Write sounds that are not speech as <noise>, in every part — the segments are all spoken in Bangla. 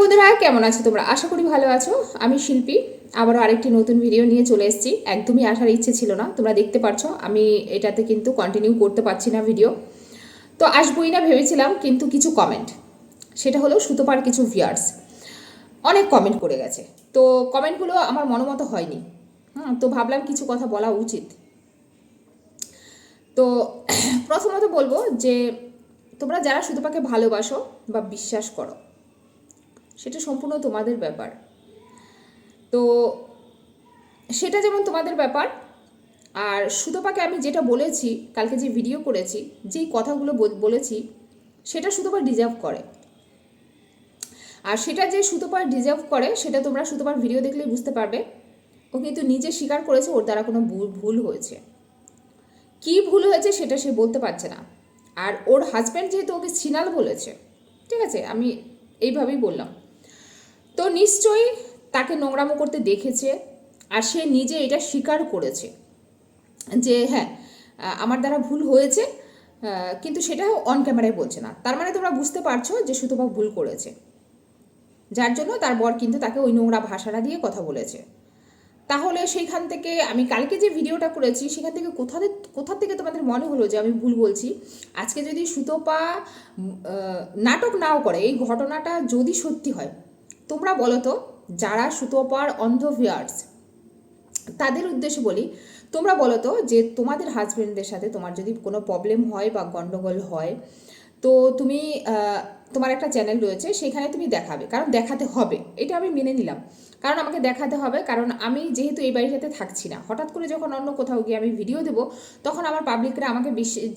বন্ধুরা, কেমন আছো তোমরা? আশা করি ভালো আছো। আমি শিল্পী। আবারও আরেকটি নতুন ভিডিও নিয়ে চলে এসেছি। একদমই আসার ইচ্ছে ছিল না। তোমরা দেখতে পাচ্ছ আমি এটাতে কিন্তু কন্টিনিউ করতে পারছি না ভিডিও তো আসবই না ভেবেছিলাম, কিন্তু কিছু কমেন্ট সেটা হলো সুতোপার কিছু ভিয়ার্স অনেক কমেন্ট করে গেছে। তো কমেন্টগুলো আমার মনোমতো হয়নি। হুম, তো ভাবলাম কিছু কথা বলা উচিত। তো <clears throat> প্রথমত বলব যে, তোমরা যারা সুতোপাকে ভালোবাসো বা বিশ্বাস করো সেটা সম্পূর্ণ তোমাদের ব্যাপার। তো সেটা যেমন তোমাদের ব্যাপার, আর সুতপাকে আমি যেটা বলেছি, কালকে যে ভিডিও করেছি, যেই কথাগুলো বল- বলেছি, সেটা সুতোপা ডিজার্ভ করে। আর সেটা যে সুতোপার ডিজার্ভ করে, সেটা তোমরা সুতোপার ভিডিও দেখলেই বুঝতে পারবে। ও কিন্তু নিজে স্বীকার করেছে, ওর দ্বারা কোনো ভুল হয়েছে। কি ভুল হয়েছে সেটা সে বলতে পারছে না। আর ওর হাজব্যান্ড যেহেতু ওকে ছিনাল বলেছে, ঠিক আছে? আমি এইভাবেই বললাম। তো নিশ্চয়ই তাকে নোংরামো করতে দেখেছে আর সে নিজে এটা স্বীকার করেছে যে হ্যাঁ আমার দ্বারা ভুল হয়েছে কিন্তু সেটা অন ক্যামেরায় বলছে না। তার মানে তোমরা বুঝতে পারছ যে সুতপা ভুল করেছে। যার জন্য তার বর কিন্তু তাকে ওই নোংরা ভাষাটা দিয়ে কথা বলেছে। তাহলে সেইখান থেকে আমি কালকে যে ভিডিওটা করেছি, সেখান থেকে কোথা থেকে কোথা থেকে তোমাদের মনে হলো যে আমি ভুল বলছি? আজকে যদি সুতপা নাটক নাও করে, এই ঘটনাটা যদি সত্যি হয় তোমরা বলো তো, যারা সুতপার অন্ধ ভিয়ার্স তাদের উদ্দেশ্যে বলি, তোমরা বলো তো যে তোমাদের হাজবেন্ডের সাথে তোমার যদি কোনো প্রবলেম হয় বা গণ্ডগোল হয়, তো তুমি তোমার একটা চ্যানেল রয়েছে, সেখানে তুমি দেখাবে। কারণ দেখাতে হবে। এটা আমি মেনে নিলাম। কারণ আমাকে দেখাতে হবে। কারণ আমি যেহেতু এই বাড়িটাতে থাকছি না, হঠাৎ করে যখন অন্য কোথাও গিয়ে আমি ভিডিও দেবো, তখন আমার পাবলিকরা আমাকে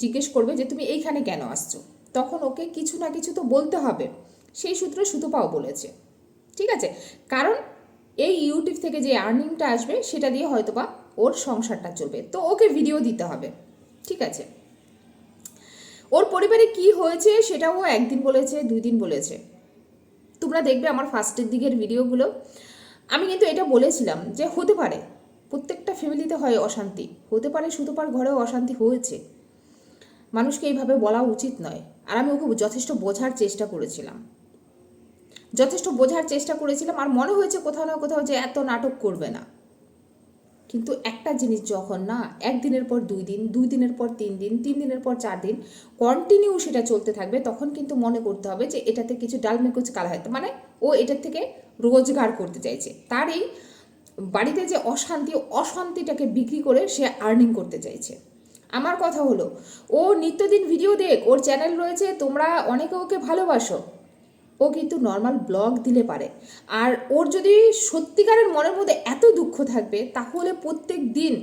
জিজ্ঞেস করবে যে, তুমি এইখানে কেন আসছো? তখন ওকে কিছু না কিছু তো বলতে হবে। সেই সূত্রে সুতোপাও বলেছে। ঠিক আছে? কারণ এই ইউটিউব থেকে যে আর্নিংটা আসবে, সেটা দিয়ে হয়তোবা ওর সংসারটা চলবে। তো ওকে ভিডিও দিতে হবে, ঠিক আছে? ওর পরিবারে কি হয়েছে সেটাও ও একদিন বলেছে দুই দিন বলেছে। তোমরা দেখবে আমার ফার্স্টের দিকের ভিডিওগুলো আমি কিন্তু এটা বলেছিলাম যে হতে পারে, প্রত্যেকটা ফ্যামিলিতে হয় অশান্তি। হতে পারে সুতোপার ঘরেও অশান্তি হয়েছে। মানুষকে এইভাবে বলা উচিত নয়। আর আমি ওকে যথেষ্ট বোঝার চেষ্টা করেছিলাম। যথেষ্ট বোঝার চেষ্টা করেছিলাম, আর মনে হয়েছে কোথাও না কোথাও যে এত নাটক করবে না। কিন্তু একটা জিনিস যখন না, একদিনের পর দুই দিন, দুই দিনের পর তিন দিন, তিন দিনের পর চার দিন কন্টিনিউ সেটা চলতে থাকবে, তখন কিন্তু মনে করতে হবে যে এটাতে কিছু ডালমেকুচ কালা হয়তো মানে ও এটার থেকে রোজগার করতে চাইছে। তার এই বাড়িতে যে অশান্তি, অশান্তিটাকে বিক্রি করে সে আর্নিং করতে চাইছে। আমার কথা হলো, ও নিত্যদিন ভিডিও দেখ, ওর চ্যানেল রয়েছে, তোমরা অনেকে ওকে ভালোবাসো। ও কিন্তু নর্মাল ব্লগ দিলে পারে। আর ওর যদি সত্যিকারের মনের মধ্যে এত দুঃখ থাকবে, তাহলে প্রত্যেক দিন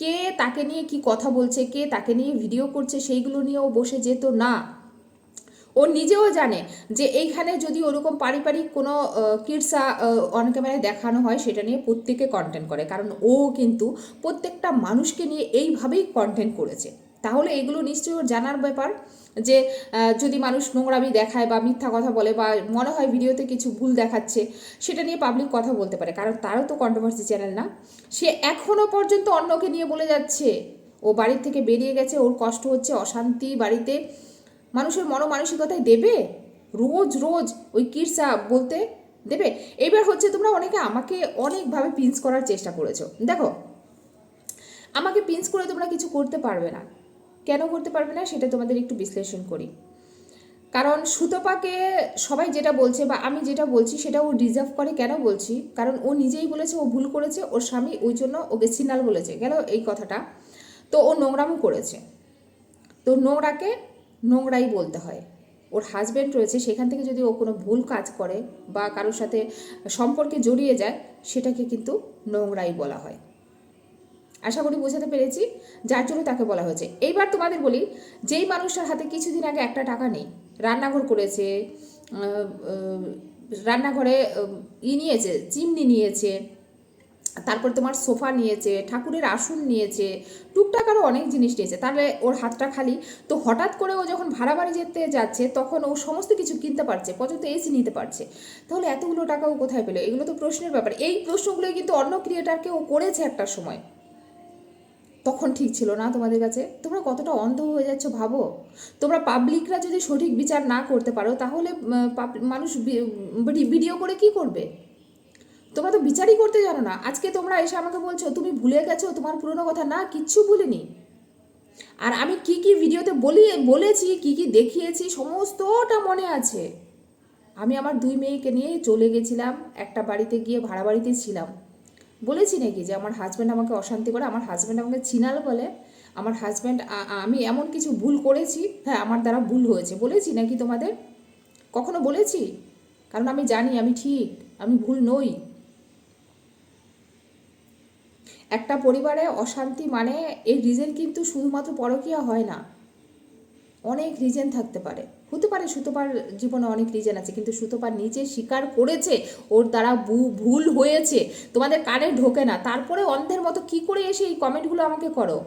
কে তাকে নিয়ে কি কথা বলছে, কে তাকে নিয়ে ভিডিও করছে, সেইগুলো নিয়ে ও বসে যেত না। ও নিজেও জানে যে এইখানে যদি ওরকম পারিবারিক কোনো কিডসা অন ক্যামেরায় দেখানো হয়, সেটা নিয়ে প্রত্যেকে কন্টেন্ট করে। কারণ ও কিন্তু প্রত্যেকটা মানুষকে নিয়ে এইভাবেই কন্টেন্ট করেছে। তাহলে এগুলো নিশ্চয়ই ওর জানার ব্যাপার যে যদি মানুষ নোংরামি দেখায় বা মিথ্যা কথা বলে বা মনে হয় ভিডিওতে কিছু ভুল দেখাচ্ছে, সেটা নিয়ে পাবলিক কথা বলতে পারে। কারণ তারও তো কন্ট্রোভার্সি চ্যানেল না। সে এখনও পর্যন্ত অন্যকে নিয়ে বলে যাচ্ছে। ও বাড়ির থেকে বেরিয়ে গেছে, ওর কষ্ট হচ্ছে, অশান্তি বাড়িতে। মানুষের মনোমানসিকতায় দেবে? রোজ রোজ ওই কিরসা বলতে দেবে? এবার হচ্ছে তোমরা অনেকে আমাকে অনেকভাবে পিঞ্চ করার চেষ্টা করেছ। দেখো, আমাকে পিঞ্চ করে তোমরা কিছু করতে পারবে না। কেন করতে পারবে না সেটা তোমাদের একটু বিশ্লেষণ করি। কারণ সুতপাকে সবাই যেটা বলছে বা আমি যেটা বলছি সেটা ও ডিজার্ভ করে কেন বলছি? কারণ ও নিজেই বলেছে, ও ভুল করেছে, ওর স্বামী ওই জন্য ওকে সিনাল বলেছে, গেল এই কথাটা। তো ও নোংরামও করেছে। তো নোংরাকে নোংরাই বলতে হয়। ওর হাজব্যান্ড রয়েছে, সেখান থেকে যদি ও কোনো ভুল কাজ করে বা কারোর সাথে সম্পর্কে জড়িয়ে যায়, সেটাকে কিন্তু নোংরাই বলা হয়। আশা করি বোঝাতে পেরেছি, যার জন্য তাকে বলা হয়েছে। এইবার তোমাদের বলি, যেই মানুষটার হাতে কিছুদিন আগে একটা টাকা নেই, রান্নাঘর করেছে রান্নাঘরে ই নিয়েছে, চিমনি নিয়েছে, তারপর তোমার সোফা নিয়েছে, ঠাকুরের আসন নিয়েছে, টুকটাক আরও অনেক জিনিস নিয়েছে। তাহলে ওর হাতটা খালি, তো হঠাৎ করে ও যখন ভাড়া বাড়ি যেতে যাচ্ছে, তখন ও সমস্ত কিছু কিনতে পারছে, পর্যন্ত এসি নিতে পারছে। তাহলে এতগুলো টাকা ও কোথায় পেল? এগুলো তো প্রশ্নের ব্যাপার। এই প্রশ্নগুলোই কিন্তু অন্য ক্রিয়েটারকে ও করেছে একটা সময়। তখন ঠিক ছিল না তোমাদের কাছে? তোমরা কতটা অন্ধ হয়ে যাচ্ছ ভাবো। তোমরা পাবলিকরা যদি সঠিক বিচার না করতে পারো, তাহলে মানুষ ভিডিও করে কি করবে? তোমরা তো বিচারই করতে জানো না। আজকে তোমরা এসে আমাকে বলছো, তুমি ভুলে গেছো, তোমার পুরনো কথা। না, কিচ্ছু ভুলিনি। আর আমি কি কি ভিডিওতে বলি, বলেছি, কি কি দেখিয়েছি, সমস্তটা মনে আছে। আমি আমার দুই মেয়েকে নিয়ে চলে গেছিলাম, একটা বাড়িতে গিয়ে ভাড়া বাড়িতে ছিলাম। বলেছি নাকি যে আমার হাজব্যান্ড আমাকে অশান্তি করে? আমার হাজব্যান্ড আমাকে চিনাল বলে, আমার হাজব্যান্ড আমি এমন কিছু ভুল করেছি হ্যাঁ আমার দ্বারা ভুল হয়েছে। বলেছি নাকি তোমাদের? কখনো বলেছি? কারণ আমি জানি, আমি ঠিক, আমি ভুল নই। একটা পরিবারে অশান্তি মানে এই রিজন কিন্তু শুধুমাত্র পরকীয়া হয় না। অনেক রিজন থাকতে পারে। হতে পারে সুতোপার জীবনে অনেক রিজন আছে, কিন্তু সুতোপার নিজে স্বীকার করেছে, ওর দ্বারা ভুল হয়েছে, তোমাদের কানে ঢোকে না। তারপরে অন্ধের মতো কি করে এসে এই কমেন্টগুলো আমাকে করো?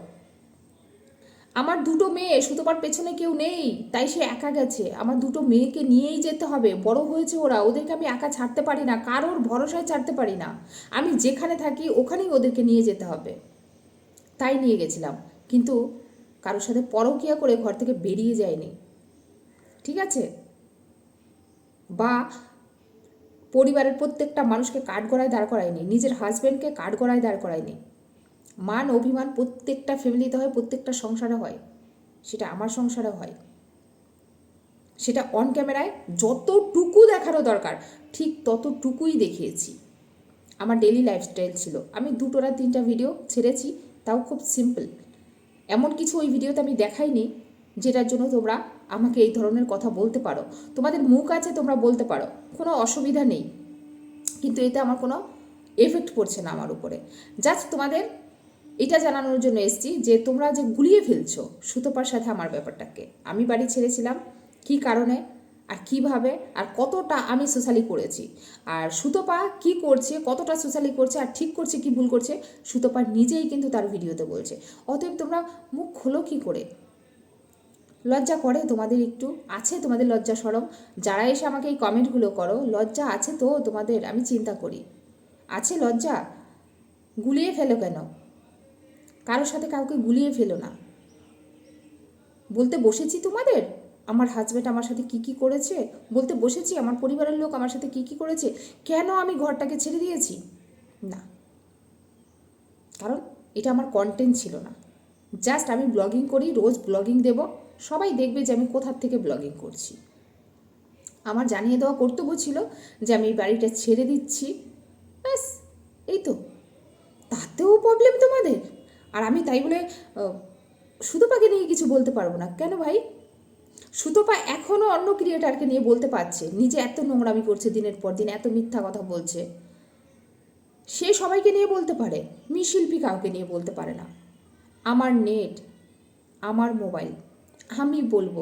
আমার দুটো মেয়ে, সুতোপার পেছনে কেউ নেই, তাই সে একা গেছে। আমার দুটো মেয়েকে নিয়েই যেতে হবে, বড় হয়েছে ওরা, ওদেরকে আমি একা ছাড়তে পারি না, কারোর ভরসায় ছাড়তে পারি না। আমি যেখানে থাকি, ওখানেই ওদেরকে নিয়ে যেতে হবে। তাই নিয়ে গেছিলাম। কিন্তু কারোর সাথে পরকিয়া করে ঘর থেকে বেরিয়ে যায়নি। ঠিক আছে? বা পরিবারের প্রত্যেকটা মানুষকে কাঠগড়ায় দাঁড় করায়নি, নিজের হাজব্যান্ডকে কাঠগড়ায় দাঁড় করায়নি। মান, অভিমান প্রত্যেকটা ফ্যামিলিতে হয়, প্রত্যেকটা সংসারে হয়। সেটা আমার সংসারে হয়। সেটা অন ক্যামেরায় যতটুকু দেখানো দরকার, ঠিক ততটুকুই দেখিয়েছি। আমার ডেলি লাইফস্টাইল ছিল। আমি দুটো না তিনটা ভিডিও ছেড়েছি, তাও খুব সিম্পল এমন কিছু ওই ভিডিওতে আমি দেখাইনি যেটার জন্য তোমরা আমাকে এই ধরনের কথা বলতে পারো। তোমাদের মুখ আছে, তোমরা বলতে পারো। কোনো অসুবিধা নেই। কিন্তু এতে আমার কোনো এফেক্ট পড়ছে না আমার উপরে। জাস্ট তোমাদের এটা জানানোর জন্য এসছি যে তোমরা যে গুলিয়ে ফেলছো সুতোপার সাথে আমার ব্যাপারটাকে। আমি বাড়ি ছেড়েছিলাম। কি কারণে? আর কীভাবে আর কতটা আমি সোশ্যালি করেছি? আর সুতোপা কি করছে, কতটা সোশ্যালি করছে, আর ঠিক করছে, কি ভুল করছে, সুতোপা নিজেই কিন্তু তার ভিডিওতে বলছে। অতএব তোমরা মুখ খোলো কি করে? লজ্জা করে তোমাদের একটু, আছে তোমাদের লজ্জা সরম। যারা এসে আমাকে এই কমেন্টগুলো করো, লজ্জা আছে তো তোমাদের, আমি চিন্তা করি। আছে লজ্জা? গুলিয়ে ফেলো কেন? কারোর সাথে কাউকে গুলিয়ে ফেলো না। বলতে বসেছি তোমাদের? আমার হাজব্যান্ড আমার সাথে কি কি করেছে? বলতে বসেছি, আমার পরিবারের লোক আমার সাথে কি কি করেছে? কেন আমি ঘরটাকে ছেড়ে দিয়েছি? না। কারণ এটা আমার কন্টেন্ট ছিল না। জাস্ট আমি ব্লগিং করি, রোজ ব্লগিং দেব। সবাই দেখবে যে আমি কোথার থেকে ব্লগিং করছি। আমার জানিয়ে দেওয়া কর্তব্য ছিল যে আমি বাড়িটা ছেড়ে দিচ্ছি। ব্যাস, এই তো। তাতেও প্রবলেম তোমাদের। আর আমি তাই বলে শুধু সুতোপাকে নিয়ে কিছু বলতে পারব না। কেন ভাই? সুতোপা এখনও অন্য ক্রিয়েটারকে নিয়ে বলতে পারছে, নিজে এত নোংরামি করছে দিনের পর দিন, এত মিথ্যা কথা বলছে। সে সবাইকে নিয়ে বলতে পারে মি শিল্পী কাউকে নিয়ে বলতে পারে না। আমার নেট, আমার মোবাইল, আমি বলব,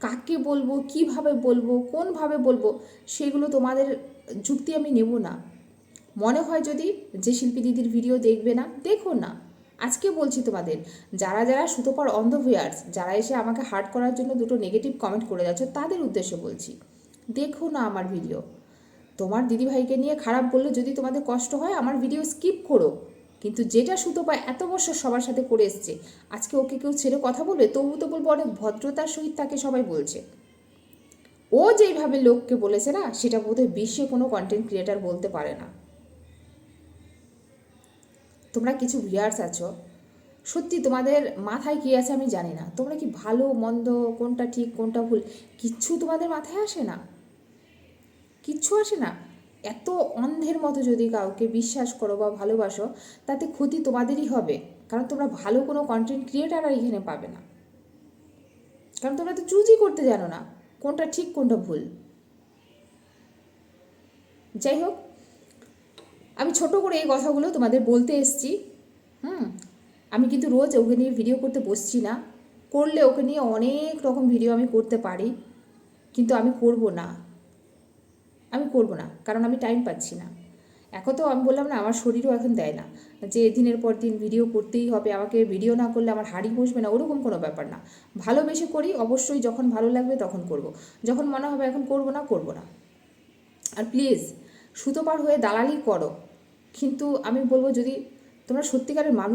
কাকে বলব, কীভাবে বলব, কোনভাবে বলব, সেগুলো তোমাদের যুক্তি আমি নেব না। মনে হয় যদি যে শিল্পী দিদির ভিডিও দেখবে না, দেখো না। আজকে বলছি তোমাদের, যারা যারা সুতোপার অন্ধ ভিয়ার্স যারা এসে আমাকে হার্ট করার জন্য দুটো নেগেটিভ কমেন্ট করে যাচ্ছ, তাদের উদ্দেশ্যে বলছি, দেখো না আমার ভিডিও তোমার দিদিভাইকে নিয়ে খারাপ বললে যদি তোমাদের কষ্ট হয়, আমার ভিডিও স্কিপ করো। কিন্তু যেটা সুতোপা এত বছর সবার সাথে করে এসছে, আজকে ওকে কেউ ছেড়ে কথা বলবে, তবু তো বলব অনেক ভদ্রতার সহিত তাকে সবাই বলছে। ও যেইভাবে লোককে বলেছে না, সেটা বোধহয় বিশ্বে কোনো কন্টেন্ট ক্রিয়েটার বলতে পারে না। কিছু ভিউয়ার্স আছো। সত্যি তোমাদের মাথায় কী আছে আমি জানি না। তোমরা কি ভালো, মন্দ, কোনটা ঠিক, কোনটা ভুল, কিচ্ছু তোমাদের মাথায় আসে না? কিচ্ছু আসে না? এত অন্ধের মতো যদি কাউকে বিশ্বাস করো বা ভালোবাসো, তাতে ক্ষতি তোমাদেরই হবে। কারণ তোমরা ভালো কোনো কন্টেন্ট ক্রিয়েটার আর এখানে পাবে না। কারণ তোমরা তো চুজই করতে জানো না, কোনটা ঠিক, কোনটা ভুল। যাই হোক আমি ছোট করে এই কথাগুলো তোমাদের বলতে এসছি, হুম? আমি কিন্তু রোজ ওকে নিয়ে ভিডিও করতে বসছি না। করলে ওকে নিয়ে অনেক রকম ভিডিও আমি করতে পারি, কিন্তু আমি করব না। আমি করব না, কারণ আমি টাইম পাচ্ছি না। এখন তো আমি বললাম না, আমার শরীরও এখন দেয় না। যে দিনের পর দিন ভিডিও করতেই হবে, আমাকে ভিডিও না করলে আমার হাড়ি বসবে না, ওরকম কোনো ব্যাপার না। ভালোবেসে করি, অবশ্যই যখন ভালো লাগবে তখন করব। যখন মনে হবে এখন করব না করব না। আর প্লিজ সুতোপার হয়ে দালালি করো। কিন্তু আমি বলব যদি তোমরা সত্যিকারের মানুষ